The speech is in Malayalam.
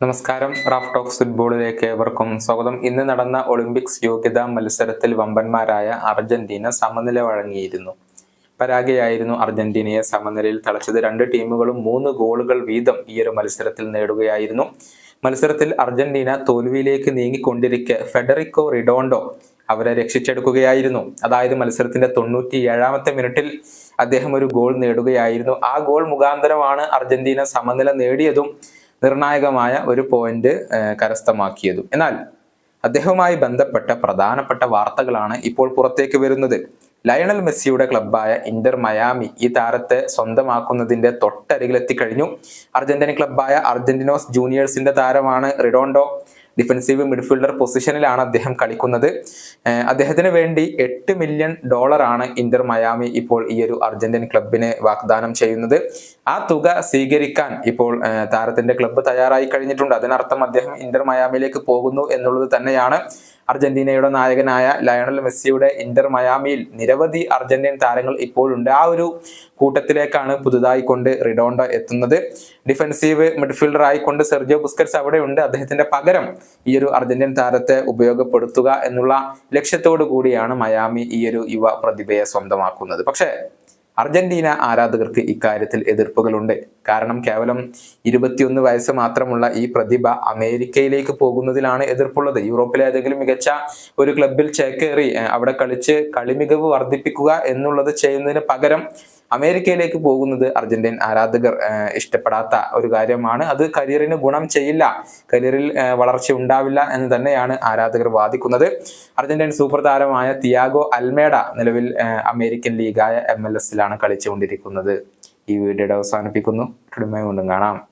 നമസ്കാരം. റാഫ് ടോക്സ് ഫുട്ബോളിലേക്ക് ഏവർക്കും സ്വാഗതം. ഇന്ന് നടന്ന ഒളിമ്പിക്സ് യോഗ്യതാ മത്സരത്തിൽ വമ്പന്മാരായ അർജന്റീന സമനില വഴങ്ങിയിരുന്നു. പരാഗയായിരുന്നു അർജന്റീനയെ. സമനിലയിൽ തളച്ചത് രണ്ട് ടീമുകളും മൂന്ന് ഗോളുകൾ വീതം ഈ ഒരു മത്സരത്തിൽ നേടുകയായിരുന്നു. മത്സരത്തിൽ അർജന്റീന തോൽവിയിലേക്ക് നീങ്ങിക്കൊണ്ടിരിക്കെ ഫെഡറിക്കോ റിഡോണ്ടോ അവരെ രക്ഷിച്ചെടുക്കുകയായിരുന്നു. അതായത് മത്സരത്തിന്റെ തൊണ്ണൂറ്റി ഏഴാമത്തെ മിനിറ്റിൽ അദ്ദേഹം ഒരു ഗോൾ നേടുകയായിരുന്നു. ആ ഗോൾ മുഖാന്തരമാണ് അർജന്റീന സമനില നേടിയതും നിർണായകമായ ഒരു പോയിന്റ് കരസ്ഥമാക്കിയതും. എന്നാൽ അദ്ദേഹവുമായി ബന്ധപ്പെട്ട പ്രധാനപ്പെട്ട വാർത്തകളാണ് ഇപ്പോൾ പുറത്തേക്ക് വരുന്നത്. ലയണൽ മെസ്സിയുടെ ക്ലബ്ബായ ഇന്റർ മയാമി ഈ താരത്തെ സ്വന്തമാക്കുന്നതിന്റെ തൊട്ടരികിലെത്തി കഴിഞ്ഞു അർജന്റീന ക്ലബ്ബായ അർജന്റിനോസ് ജൂനിയേഴ്സിന്റെ താരമാണ് റിഡോണ്ടോ. ഡിഫൻസീവ് മിഡ്ഫീൽഡർ പൊസിഷനിലാണ് അദ്ദേഹം കളിക്കുന്നത്. അദ്ദേഹത്തിന് വേണ്ടി എട്ട് മില്യൺ ഡോളറാണ് ഇന്റർ മയാമി ഇപ്പോൾ ഈ ഒരു അർജന്റീൻ ക്ലബിന് വാഗ്ദാനം ചെയ്യുന്നത്. ആ തുക സ്വീകരിക്കാൻ ഇപ്പോൾ താരത്തിന്റെ ക്ലബ്ബ് തയ്യാറായി കഴിഞ്ഞിട്ടുണ്ട്. അതിനർത്ഥം അദ്ദേഹം ഇന്റർ മയാമിയിലേക്ക് പോകുന്നു എന്നുള്ളത് തന്നെയാണ്. അർജന്റീനയുടെ നായകനായ ലയണൽ മെസ്സിയുടെ ഇന്റർ മയാമിയിൽ നിരവധി അർജന്റീൻ താരങ്ങൾ ഇപ്പോഴുണ്ട്. ആ ഒരു കൂട്ടത്തിലേക്കാണ് പുതുതായി കൊണ്ട് റിഡോണ്ട എത്തുന്നത്. ഡിഫൻസീവ് മിഡ്ഫീൽഡർ ആയിക്കൊണ്ട് സെർജിയോ ബുസ്കറ്റ്സ് അവിടെ ഉണ്ട് അദ്ദേഹത്തിന്റെ പകരം ഈ ഒരു അർജന്റീൻ താരത്തെ ഉപയോഗപ്പെടുത്തുക എന്നുള്ള ലക്ഷ്യത്തോടു കൂടിയാണ് മയാമി ഈ ഒരു യുവ പ്രതിഭയെ സ്വന്തമാക്കുന്നത്. പക്ഷേ അർജന്റീന ആരാധകർക്ക് ഇക്കാര്യത്തിൽ എതിർപ്പുകളുണ്ട്. കാരണം കേവലം ഇരുപത്തിയൊന്ന് വയസ്സ് മാത്രമുള്ള ഈ പ്രതിഭ അമേരിക്കയിലേക്ക് പോകുന്നതിലാണ് എതിർപ്പുള്ളത്. യൂറോപ്പിലെ ഏതെങ്കിലും മികച്ച ഒരു ക്ലബിൽ ചേക്കേറി അവിടെ കളിച്ച് കളിമികവ് വർദ്ധിപ്പിക്കുക എന്നുള്ളത് ചെയ്യുന്നതിന് പകരം അമേരിക്കയിലേക്ക് പോകുന്നത് അർജന്റീൻ ആരാധകർ ഇഷ്ടപ്പെടാത്ത ഒരു കാര്യമാണ്. അത് കരിയറിന് ഗുണം ചെയ്യില്ല. കരിയറിൽ വളർച്ച ഉണ്ടാവില്ല എന്ന് തന്നെയാണ് ആരാധകർ വാദിക്കുന്നത്. അർജന്റീൻ സൂപ്പർ താരമായ തിയാഗോ അൽമേഡ നിലവിൽ അമേരിക്കൻ ലീഗായ എം എൽ എസിലാണ് കളിച്ചുകൊണ്ടിരിക്കുന്നത്. ഈ വീഡിയോയുടെ അവസാനിപ്പിക്കുന്നു. കൊണ്ടും കാണാം.